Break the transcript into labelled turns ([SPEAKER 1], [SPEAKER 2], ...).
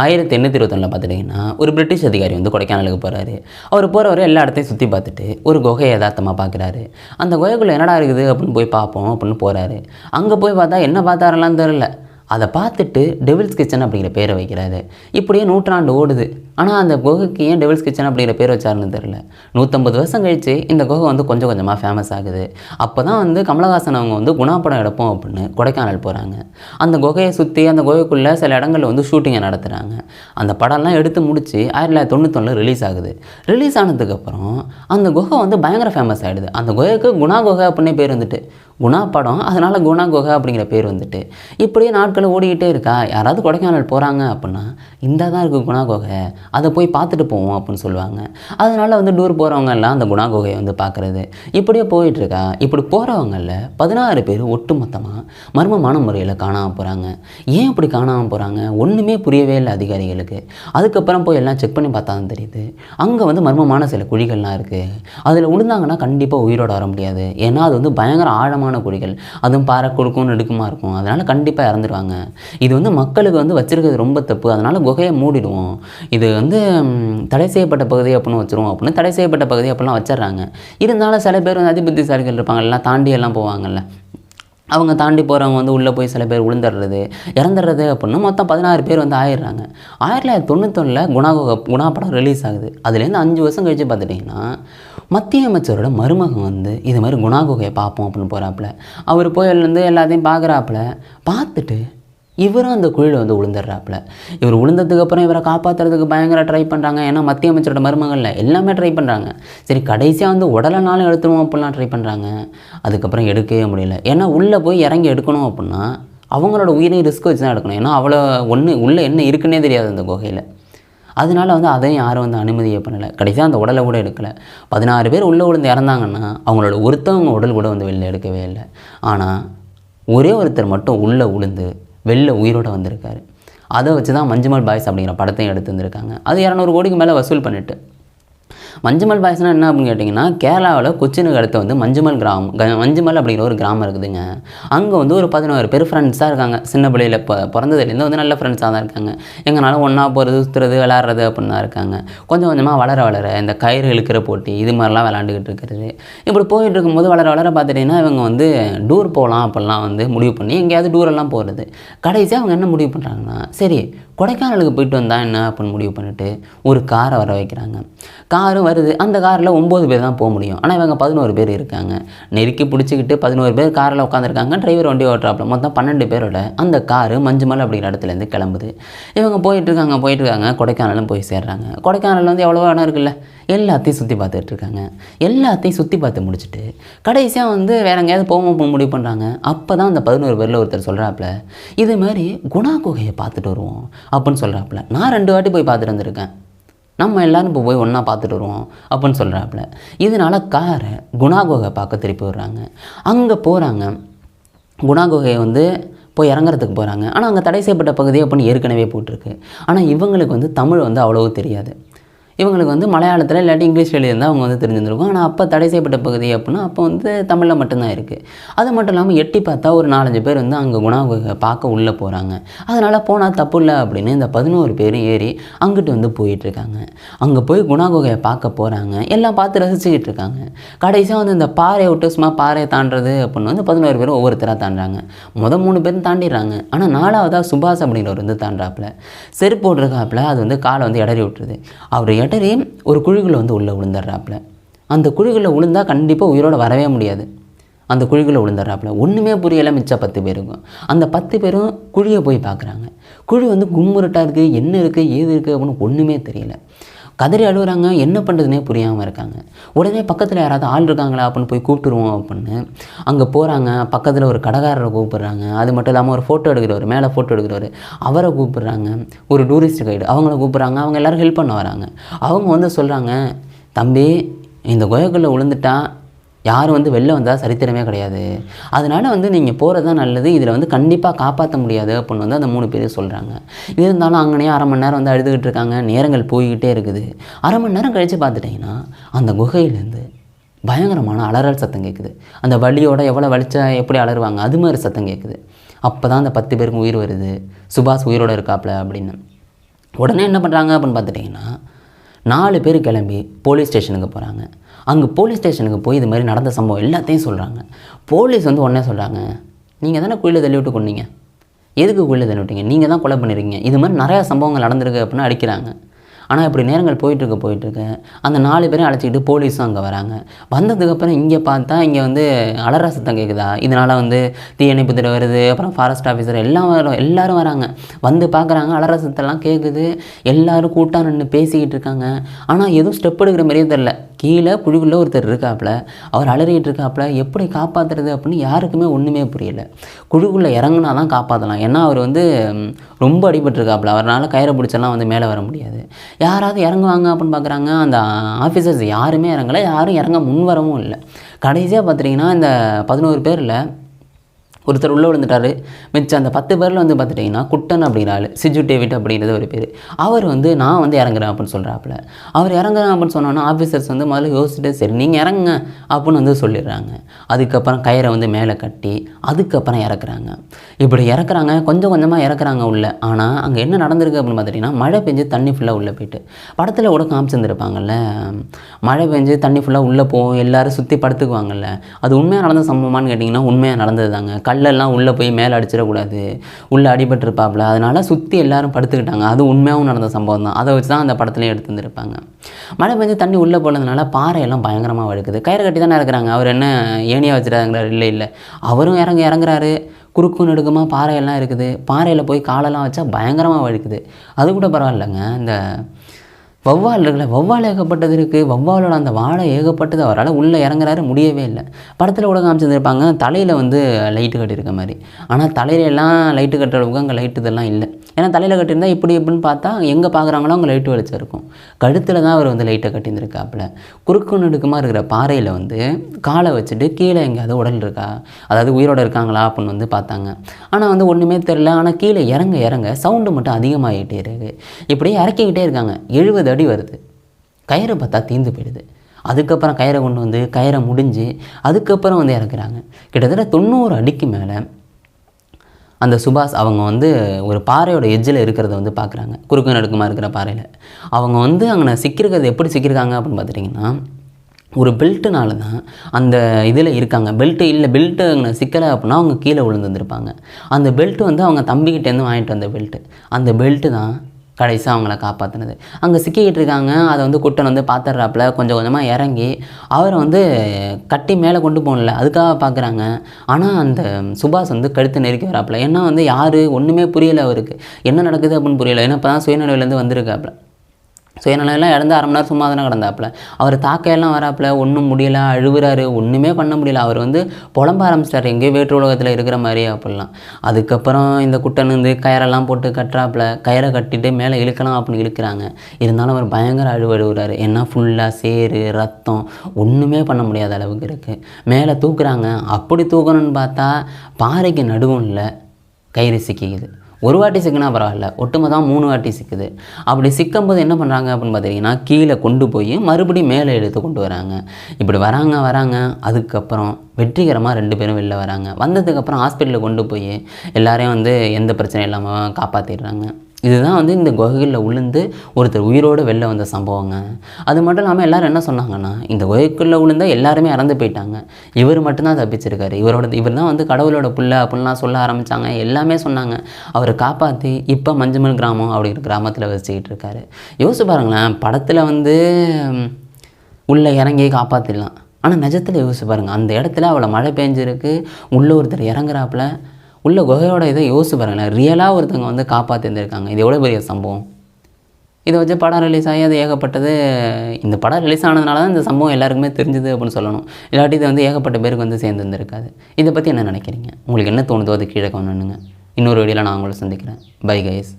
[SPEAKER 1] ஆயிரத்தி எண்ணூற்றி இருபத்தொன்னில் பார்த்துட்டிங்கன்னா ஒரு பிரிட்டிஷ் அதிகாரி வந்து கொடைக்கானலுக்கு போகிறாரு அவர் போகிறவர் எல்லா இடத்தையும் சுற்றி பார்த்துட்டு ஒரு குகையை யதார்த்தமாக பார்க்குறாரு. அந்த குகைக்குள்ளே என்னடா இருக்குது அப்படின்னு போய் பார்ப்போம் அப்படின்னு போகிறாரு அங்கே போய் பார்த்தா என்ன பார்த்தாரெல்லாம் தெரில அதை பார்த்துட்டு டெவில்ஸ் கிச்சன் அப்படிங்கிற பேரை வைக்கிறாரு. இப்படியே நூற்றாண்டு ஓடுது. ஆனால் அந்த குகைக்கு ஏன் டெவில்ஸ் கிச்சன் அப்படிங்கிற பேர் வச்சாருன்னு தெரில நூற்றம்பது வருஷம் கழிச்சு இந்த குகை வந்து கொஞ்சம் கொஞ்சமாக ஃபேமஸ் ஆகுது. அப்போ தான் வந்து கமலஹாசன் அவங்க வந்து குணா படம் எடுப்போம் அப்படின்னு கொடைக்கானல் போகிறாங்க அந்த குகையை சுற்றி அந்த குகைக்குள்ளே சில இடங்களில் வந்து ஷூட்டிங்கை நடத்துகிறாங்க அந்த படம்லாம் எடுத்து முடித்து ஆயிரத்தி தொள்ளாயிரத்தி தொண்ணூத்தொன்னில் ரிலீஸ் ஆகுது. ரிலீஸ் ஆனதுக்கப்புறம் அந்த குகை வந்து பயங்கர ஃபேமஸ் ஆகிடுது அந்த குகைக்கு குணா குகை அப்படின்னே பேர் வந்துட்டு. குணா படம் அதனால் குணா குகை அப்படிங்கிற பேர் வந்துட்டு. இப்படியே நாட்கள் ஓடிக்கிட்டே இருக்கா? யாராவது கொடைக்கானல் போகிறாங்க அப்படின்னா இந்த தான் இருக்குது குணா குகை அதை போய் பார்த்துட்டு போவோம் அப்படின்னு சொல்லுவாங்க. அதனால் வந்து டூர் போகிறவங்க எல்லாம் அந்த குணா குகையை வந்து பார்க்குறது. இப்படியே போயிட்டுருக்கா. இப்படி போகிறவங்களில் பதினாறு பேர் ஒட்டு மொத்தமாக மர்மமான முறையில் காணாமல் போகிறாங்க ஏன் இப்படி காணாமல் போகிறாங்க ஒன்றுமே புரியவே இல்லை அதிகாரிகளுக்கு. அதுக்கப்புறம் போய் எல்லாம் செக் பண்ணி பார்த்தா தான் தெரியுது. அங்கே வந்து மர்மமான சில குழிகள்லாம் இருக்குது அதில் விழுந்தாங்கன்னா கண்டிப்பாக உயிரோட வர முடியாது. ஏன்னா அது வந்து பயங்கர ஆழமான குழிகள். அதுவும் பாறை கொடுக்கும் நெடுக்குமா இருக்கும். அதனால் கண்டிப்பாக இறந்துருவாங்க. இது வந்து மக்களுக்கு வந்து வச்சுருக்கிறது ரொம்ப தப்பு. அதனால் குகையை மூடிடுவோம். இது வந்து தடை செய்யப்பட்ட பகுதி அப்படின்னு வச்சுருவோம் அப்படின்னு தடை செய்யப்பட்ட பகுதி அப்படிலாம் வச்சிடுறாங்க. இருந்தாலும் சில பேர் வந்து அதிபுத்திசாலிகள் இருப்பாங்க தாண்டி எல்லாம் போவாங்கல்ல. அவங்க தாண்டி போகிறவங்க வந்து உள்ளே போய் சில பேர் விழுந்துடுறது இறந்துடுறது அப்படின்னு மொத்தம் பதினாறு பேர் வந்து ஆயிடுறாங்க. ஆயிரத்தி தொள்ளாயிரத்தி தொண்ணூத்தொன்னில் குணா குணா படம் ரிலீஸ் ஆகுது. அதுலேருந்து அஞ்சு வருஷம் கழிச்சு பார்த்துட்டிங்கன்னா மத்திய அமைச்சரோட மருமகன் வந்து இது மாதிரி குணா குகையை பார்ப்போம் அப்படின்னு போகிறாப்புல அவர் போய் வந்து எல்லாத்தையும் பார்க்குறாப்புல. பார்த்துட்டு இவரும் அந்த குழியில் வந்து விழுந்துடுறாப்புல இவர் விழுந்ததுக்கப்புறம் இவரை காப்பாற்றுறதுக்கு பயங்கர ட்ரை பண்ணுறாங்க ஏன்னா மத்திய அமைச்சரோட மருமகளில் எல்லாமே ட்ரை பண்ணுறாங்க சரி கடைசியாக வந்து உடலைனாலும் எடுத்துருவோம் அப்படிலாம் ட்ரை பண்ணுறாங்க அதுக்கப்புறம் எடுக்கவே முடியல. ஏன்னா உள்ளே போய் இறங்கி எடுக்கணும் அப்படின்னா அவங்களோட உயிரையும் ரிஸ்க் வச்சு தான் எடுக்கணும். ஏன்னா அவ்வளோ ஒன்று உள்ளே என்ன இருக்குன்னே தெரியாது அந்த குகையில். அதனால வந்து அதையும் யாரும் வந்து அனுமதியே பண்ணலை. கடைசியாக அந்த உடலை கூட எடுக்கலை. பதினாறு பேர் உள்ளே விழுந்து இறந்தாங்கன்னா அவங்களோட ஒருத்தவங்க உடல் கூட வந்து வெளில எடுக்கவே இல்லை. ஆனால் ஒரே ஒருத்தர் மட்டும் உள்ளே விழுந்து வெளில உயிரோட வந்திருக்காரு. அதை வச்சு தான் மஞ்சுமல் பாய்ஸ் அப்படிங்கிற படத்தையும் எடுத்து வந்திருக்காங்க அது இரநூறு கோடிக்கு மேலே வசூல் பண்ணிட்டு. மஞ்சுமல் பாய்ஸ்னால் என்ன அப்படின்னு கேட்டிங்கன்னா கேரளாவில் கொச்சினுக்கு அடுத்து வந்து மஞ்சுமல் கிராமம் மஞ்சுமல் அப்படிங்கிற ஒரு கிராமம் இருக்குதுங்க. அங்கே வந்து ஒரு பதினோரு பேர் ஃப்ரெண்ட்ஸாக இருக்காங்க. சின்ன பிள்ளையில் இப்போ பிறந்ததுலேருந்து வந்து நல்ல ஃப்ரெண்ட்ஸாக தான் இருக்காங்க. எங்கனாலும் ஒன்றா போகிறது சுற்றுறது விளாட்றது அப்படின்னு தான் இருக்காங்க. கொஞ்சம் கொஞ்சமாக வளர வளர இந்த கயிறு இழுக்கிற போட்டி இது மாதிரிலாம் விளாண்டுக்கிட்டு இருக்கிறது. இப்படி போயிட்டு இருக்கும்போது வளர வளர பார்த்துட்டிங்கன்னா இவங்க வந்து டூர் போகலாம் அப்படிலாம் வந்து முடிவு பண்ணி எங்கேயாவது டூரெல்லாம் போகிறது கடைசியாக அவங்க என்ன முடிவு பண்ணுறாங்கன்னா சரி கொடைக்கானலுக்கு போயிட்டு வந்தால் என்ன அப்படின்னு முடிவு பண்ணிட்டு ஒரு காரை வர வைக்கிறாங்க. காரு வருது அந்த காரில் ஒம்பது பேர் தான் போக முடியும். ஆனால் இவங்க பதினோரு பேர் இருக்காங்க. நெருக்கி பிடிச்சிக்கிட்டு பதினோரு பேர் காரில் உட்காந்துருக்காங்க டிரைவர் வண்டி ஓட்டுறாப்புல. மொத்தம் பன்னெண்டு பேரோட அந்த காரு மஞ்சுமல் அப்படிங்கிற இடத்துலேருந்து கிளம்புது. இவங்க போயிட்டுருக்காங்க போயிட்டுருக்காங்க போயிட்டு இருக்காங்க. கொடைக்கானலும் போய் சேர்றாங்க. கொடைக்கானல் வந்து எவ்வளோ இடம் இருக்குல்ல. எல்லாத்தையும் சுற்றி பார்த்துட்டு இருக்காங்க. எல்லாத்தையும் சுற்றி பார்த்து முடிச்சுட்டு கடைசியாக வந்து வேற எங்கேயாவது போவோம் போக முடிவு பண்ணுறாங்க அப்போ தான் அந்த பதினோரு பேரில் ஒருத்தர் சொல்கிறாப்புல இது மாதிரி குணா குகையை பார்த்துட்டு வருவோம் அப்படின்னு சொல்கிறாப்புல நான் ரெண்டு வாட்டி போய் பார்த்துட்டு வந்திருக்கேன். நம்ம எல்லாரும் இப்போ போய் ஒன்றா பார்த்துட்டு வருவோம் அப்படின்னு சொல்கிறாப்புல இதனால காரை குணா குகை பார்க்க திருப்பி விடுறாங்க. அங்கே போகிறாங்க குணா குகையை வந்து போய் இறங்குறதுக்கு போகிறாங்க ஆனால் அங்கே தடை செய்யப்பட்ட பகுதி அப்படின்னு ஏற்கனவே போட்டிருக்கு. ஆனால் இவங்களுக்கு வந்து தமிழ் வந்து அவ்வளவு தெரியாது. இவங்களுக்கு வந்து மலையாளத்தில் இல்லாட்டி இங்கிலீஷ் எழுதியிருந்தால் அவங்க வந்து தெரிஞ்சிருந்திருக்கும். ஆனால் அப்போ தடை செய்யப்பட்ட பகுதி அப்படின்னா அப்போ வந்து தமிழில் மட்டும்தான் இருக்குது அது மட்டும் இல்லாமல் எட்டி பார்த்தா ஒரு நாலஞ்சு பேர் வந்து அங்கே குணாகுகை பார்க்க உள்ளே போகிறாங்க அதனால் போனால் தப்பு இல்லை அப்படின்னு இந்த பதினோரு பேரும் ஏறி அங்கிட்டு வந்து போயிட்டுருக்காங்க அங்கே போய் குணாகுகையை பார்க்க போகிறாங்க எல்லாம் பார்த்து ரசிச்சுக்கிட்டு இருக்காங்க. கடைசியாக வந்து இந்த பாறையை விட்டு சும்மா பாறையை தாண்டுறது அப்படின்னு வந்து பதினோரு பேரும் ஒவ்வொருத்தராக தாண்டுறாங்க. முத மூணு பேரும் தாண்டிடுறாங்க. ஆனால் நாலாவதாக சுபாஷ் அப்படிங்கிறவர் வந்து தாண்டாப்புல செருப்பு போட்டிருக்காப்புல அது வந்து காலை வந்து இடறி விட்டுருது. அவர் இடறி ஒரு குழிக்குள்ள வந்து உள்ளே விழுந்துடுறாப்புல அந்த குழிகளில் விழுந்தால் கண்டிப்பாக உயிரோட வரவே முடியாது. அந்த குழிக்குள்ள விழுந்துடுறாப்புல ஒன்றுமே புரியலை மிச்சம் பத்து பேருக்கும். அந்த பத்து பேரும் குழியை போய் பார்க்குறாங்க குழி வந்து கும்முருட்டாக இருக்குது என்ன இருக்குது ஏது இருக்குது அப்படின்னு ஒன்றுமே தெரியல. கதறி அழுகுறாங்க என்ன பண்ணுறதுனே புரியாமல் இருக்காங்க. உடனே பக்கத்தில் யாராவது ஆள் இருக்காங்களா அப்படின்னு போய் கூப்பிட்டுருவோம் அப்படின்னு. அங்கே போகிறாங்க பக்கத்தில் ஒரு கடைக்காரரை கூப்பிட்றாங்க. அது மட்டும் இல்லாமல் ஒரு ஃபோட்டோ எடுக்கிறவர் மேலே ஃபோட்டோ எடுக்கிறவர் அவரை கூப்பிட்றாங்க. ஒரு டூரிஸ்ட் கைடு அவங்கள கூப்பிட்றாங்க அவங்க எல்லோரும் ஹெல்ப் பண்ண வராங்க. அவங்க வந்து சொல்கிறாங்க தம்பி இந்த குகைக்குள்ளே விழுந்துட்டா யாரும் வந்து வெளில வந்தால் சரித்திரமே கிடையாது. அதனால் வந்து நீங்கள் போகிறது தான் நல்லது. இதில் வந்து கண்டிப்பாக காப்பாற்ற முடியாது அப்படின்னு வந்து அந்த மூணு பேர் சொல்கிறாங்க இருந்தாலும் அங்கனே அரை மணி நேரம் வந்து அழுதுகிட்டு இருக்காங்க. நேரங்கள் போய்கிட்டே இருக்குது. அரை மணி நேரம் கழித்து பார்த்துட்டிங்கன்னா அந்த குகையிலேருந்து பயங்கரமான அலறல் சத்தம் கேட்குது அந்த வலியோட எவ்வளோ வலிச்சா எப்படி அலறுவாங்க? அது மாதிரி சத்தம் கேட்குது அப்போ தான் அந்த பத்து பேருக்கும் உயிர் வருது. சுபாஷ் உயிரோட இருக்காப்ல அப்படின்னு. உடனே என்ன பண்ணுறாங்க அப்படின்னு பார்த்துட்டிங்கன்னா நாலு பேர் கிளம்பி போலீஸ் ஸ்டேஷனுக்கு போகிறாங்க அங்கே போலீஸ் ஸ்டேஷனுக்கு போய் இது மாதிரி நடந்த சம்பவம் எல்லாத்தையும் சொல்கிறாங்க போலீஸ் வந்து உடனே சொல்கிறாங்க நீங்கள் தானே குழியில் தள்ளி விட்டு கொண்டீங்க? எதுக்கு குழியில் தள்ளி விட்டீங்க? நீங்கள் தான் கொலை பண்ணிருக்கீங்க. இது மாதிரி நிறையா சம்பவங்கள் நடந்திருக்கு அப்படின்னு அடிக்கிறாங்க. ஆனால் இப்படி நேரங்கள் போயிட்டுருக்கு போயிட்டுருக்கு அந்த நாலு பேரையும் அழைச்சிக்கிட்டு போலீஸும் அங்கே வராங்க. வந்ததுக்கப்புறம் இங்கே பார்த்தா இங்கே வந்து அலற சத்தம் கேட்குதா இதனால் வந்து தீயணைப்பு துறை வருது அப்புறம் ஃபாரஸ்ட் ஆஃபீஸர் எல்லாம் வரும் எல்லாரும் வராங்க. வந்து பார்க்குறாங்க அலற சத்தம்லாம் கேட்குது எல்லோரும் கூட்டம் நின்று பேசிக்கிட்டு இருக்காங்க. ஆனால் எதுவும் ஸ்டெப் எடுக்கிற மாதிரியே தெரில கீழே குழிக்குள்ளே ஒருத்தர் இருக்காப்புல அவர் அலறிட்டு இருக்காப்புல எப்படி காப்பாற்றுறது அப்படின்னு யாருக்குமே ஒன்றுமே புரியல. குழிக்குள்ளே இறங்குனா தான் காப்பாற்றலாம் ஏன்னா அவர் வந்து ரொம்ப அடிபட்டிருக்காப்புல அவரால் கயிறை பிடிச்செல்லாம் வந்து மேலே வர முடியாது. யாராவது இறங்குவாங்க அப்படின்னு பார்க்குறாங்க அந்த ஆஃபீஸர்ஸ் யாருமே இறங்கலை. யாரும் இறங்க முன் வரவும் இல்லை. கடைசியாக பார்த்துட்டிங்கன்னா இந்த பதினோரு பேரில் ஒருத்தர் உள்ளே விழுந்துட்டாரு. மிச்சம் அந்த பத்து பேரில் வந்து பார்த்துட்டிங்கன்னா குட்டன் அப்படிங்கிற ஆள் சிஜு டேவிட் அப்படிங்கிறது ஒரு பேர். அவர் வந்து நான் வந்து இறங்குறேன் அப்படின்னு சொல்கிறாப்புல அவர் இறங்குறேன் அப்படின்னு சொன்னோன்னா ஆஃபீஸர்ஸ் வந்து முதல்ல யோசிச்சுட்டு சரி நீங்கள் இறங்குங்க அப்படின்னு வந்து சொல்லிடுறாங்க. அதுக்கப்புறம் கயிறை வந்து மேலே கட்டி அதுக்கப்புறம் இறக்குறாங்க. இப்படி இறக்குறாங்க கொஞ்சம் கொஞ்சமாக இறக்குறாங்க உள்ள. ஆனால் அங்கே என்ன நடந்திருக்கு அப்படின்னு பார்த்துட்டிங்கன்னா மழை பெஞ்சு தண்ணி ஃபுல்லாக உள்ளே போயிட்டு. படத்தில் கூட காமிச்சிருந்துருப்பாங்கல்ல மழை பெஞ்சு தண்ணி ஃபுல்லாக உள்ளே போகும் எல்லாரும் சுற்றி படுத்துக்குவாங்கல்ல. அது உண்மையாக நடந்த சம்பவமானு கேட்டிங்கன்னா உண்மையாக நடந்தது தாங்க கல்லெல்லாம் உள்ளே போய் மேலே அடிச்சிடக்கூடாது. உள்ளே அடிபட்டிருப்பாப்புல. அதனால் சுற்றி எல்லாரும் படுத்துக்கிட்டாங்க. அது உண்மையாகவும் நடந்த சம்பவம் தான். அதை வச்சு தான் அந்த படத்துலையும் எடுத்துருந்துருப்பாங்க மழை பெஞ்சு தண்ணி உள்ளே போனதுனால பாறையெல்லாம் பயங்கரமாக வழுக்குது. கயிறு கட்டி தானே இருக்கிறாங்க. அவர் என்ன ஏணியாக வச்சுட்டாங்கிறார் இல்லை இல்லை. அவரும் இறங்க இறங்குறாரு. குறுக்கும் நெடுக்குமா பாறையெல்லாம் இருக்குது. பாறையில் போய் காலெல்லாம் வச்சா பயங்கரமாக வழுக்குது. அது கூட பரவாயில்லைங்க. இந்த வௌவால் இருக்குல்ல வௌவால் ஏகப்பட்டது இருக்குது வௌவாலோட அந்த வாழை ஏகப்பட்டது அவரால் உள்ளே இறங்குறாரு முடியவே இல்லை. படத்தில் கூட காமிச்சிருந்துருப்பாங்க தலையில் வந்து லைட்டு கட்டியிருக்க மாதிரி. ஆனால் தலையில எல்லாம் லைட்டு கட்டுற அளவுக்கு அங்கே லைட்டு இதெல்லாம் இல்லை. ஏன்னா தலையில் கட்டியிருந்தா இப்படி எப்படின்னு பார்த்தா எங்கே பார்க்குறாங்களோ அங்கே லைட்டு வெளிச்சம் இருக்கும். கழுத்தில் தான் அவர் வந்து லைட்டை கட்டியிருந்துருக்காப்புல. குறுக்கு நடுக்கமாக இருக்கிற பாறையில் வந்து காலை வச்சுட்டு கீழே எங்கேயாவது உடல் இருக்கா? அதாவது உயிரோட இருக்காங்களா? அப்படின்னு வந்து பார்த்தாங்க. ஆனால் வந்து ஒன்றுமே தெரில ஆனால் கீழே இறங்க இறங்க சவுண்டு மட்டும் அதிகமாகிட்டே இருக்குது இப்படியே இறக்கிக்கிட்டே இருக்காங்க. எழுபது அடி வருது. கயிறை பார்த்தா தீந்து போயிடுது. அதுக்கப்புறம் கயிறை கொண்டு வந்து கயிறை முடிஞ்சு அதுக்கப்புறம் வந்து இறக்குறாங்க. கிட்டத்தட்ட தொண்ணூறு அடிக்கு மேலே அந்த சுபாஷ் அவங்க வந்து ஒரு பாறையோட எஜ்ஜில் இருக்கிறத வந்து பார்க்குறாங்க. குறுக்கு நடுக்கமாக இருக்கிற பாறையில். அவங்க வந்து அங்கே சிக்கியிருக்கிறது எப்படி சிக்கியிருக்காங்க அப்படின்னு பார்த்துட்டிங்கன்னா ஒரு பெல்ட்டுனால தான் அந்த இதில் இருக்காங்க. பெல்ட்டு இல்லை பெல்ட்டு அங்கே சிக்கலை அப்படின்னா அவங்க கீழே விழுந்து வந்திருப்பாங்க. அந்த பெல்ட்டு வந்து அவங்க தம்பிக்கிட்டேருந்து வாங்கிட்டு வந்த பெல்ட்டு. அந்த பெல்ட்டு தான் கடைசியாக அவங்கள காப்பாற்றினது அங்கே சிக்கிக்கிட்டு இருக்காங்க. அதை வந்து குட்டன் வந்து பார்த்துட்றாப்புல கொஞ்சம் கொஞ்சமாக இறங்கி அவரை வந்து கட்டி மேலே கொண்டு போகல அதுக்காக பார்க்குறாங்க ஆனால் அந்த சுபாஷ் வந்து கழுத்து நெருக்கி வராப்புல. ஏன்னா வந்து யார்? ஒன்றுமே புரியலை அவருக்கு. என்ன நடக்குது அப்படின்னு புரியலை. ஏன்னா இப்போ தான் சுயநிலையிலேருந்து வந்திருக்காப்புல. சுயநலம்லாம் இறந்து அரை மணி நேரம் சும்மா தானே கிடந்தாப்புல. அவர் தாக்கையெல்லாம் வராப்புல ஒன்றும் முடியல அழுகுறாரு ஒன்றுமே பண்ண முடியல. அவர் வந்து புலம்ப ஆரம்பிச்சிட்டார் எங்கேயோ வேற்று உலகத்தில் இருக்கிற மாதிரி அப்படிலாம். அதுக்கப்புறம் இந்த குட்டன் வந்து கயரெல்லாம் போட்டு கட்டுறாப்புல கயிறை கட்டிட்டு மேலே இழுக்கலாம் அப்படின்னு இழுக்கிறாங்க. இருந்தாலும் அவர் பயங்கர அழுவு அழுகுறாரு ஏன்னா ஃபுல்லாக சேறு ரத்தம் ஒன்றுமே பண்ண முடியாத அளவுக்கு இருக்குது மேலே தூக்குறாங்க. அப்படி தூக்கணும்னு பார்த்தா பாறைக்கு நடுவும் இல்லை கயிறு சிக்கிக்குது ஒரு வாட்டி சிக்கினா பரவாயில்ல. ஒட்டுமொத்தம் மூணு வாட்டி சிக்குது. அப்படி சிக்கும்போது என்ன பண்ணுறாங்க அப்படின்னு பார்த்தீங்கன்னா கீழே கொண்டு போய் மறுபடியும் மேலே எடுத்து கொண்டு வராங்க. இப்படி வராங்க வராங்க. அதுக்கப்புறம் வெற்றிகரமாக ரெண்டு பேரும் வெளில வராங்க. வந்ததுக்கப்புறம் ஹாஸ்பிட்டலுக்கு கொண்டு போய் எல்லாரையும் வந்து எந்த பிரச்சனையும் இல்லாமல் காப்பாற்றிடுறாங்க இதுதான் வந்து இந்த குகைகளில் விழுந்து ஒருத்தர் உயிரோடு வெளில வந்த சம்பவங்க. அது மட்டும் இல்லாமல் எல்லோரும் என்ன சொன்னாங்கன்னா இந்த குகைக்குள்ளே விழுந்தா எல்லாருமே இறந்து போயிட்டாங்க. இவர் மட்டும்தான் தப்பிச்சிருக்காரு. இவரோட இவர் தான் வந்து கடவுளோட புள்ள அப்படின்லாம் சொல்ல ஆரம்பித்தாங்க எல்லாமே சொன்னாங்க. அவரை காப்பாற்றி இப்போ மஞ்சமல் கிராமம் அப்படிங்கிற கிராமத்தில் வச்சுக்கிட்டு இருக்காரு. யோசிச்சு பாருங்களேன் படத்தில் வந்து உள்ளே இறங்கி காப்பாற்றிடலாம் ஆனால் நிஜத்தில் யோசிச்சு பாருங்கள் அந்த இடத்துல அவளை மழை பெஞ்சிருக்கு. உள்ளே ஒருத்தர் இறங்குறாப்புல உள்ள குகையோட இதை யோசிச்சு பாருங்களேன். ரியலாக ஒருத்தவங்க வந்து காப்பாற்றிருந்துருக்காங்க இது எவ்வளோ பெரிய சம்பவம்? இதை வச்சு படம் ரிலீஸ் ஆகி அது ஏகப்பட்டது இந்த படம் ரிலீஸ் ஆனதுனால தான் இந்த சம்பவம் எல்லாருக்குமே தெரிஞ்சுது அப்படின்னு சொல்லணும். இல்லாட்டி இது வந்து ஏகப்பட்ட பேருக்கு வந்து சேர்ந்து வந்திருக்காது. இதை பற்றி என்ன நினைக்கிறீங்க? உங்களுக்கு என்ன தோணுதோ அது கீழே கொண்டு இன்னொரு வீடியோவில் நான் உங்களை சந்திக்கிறேன். Bye guys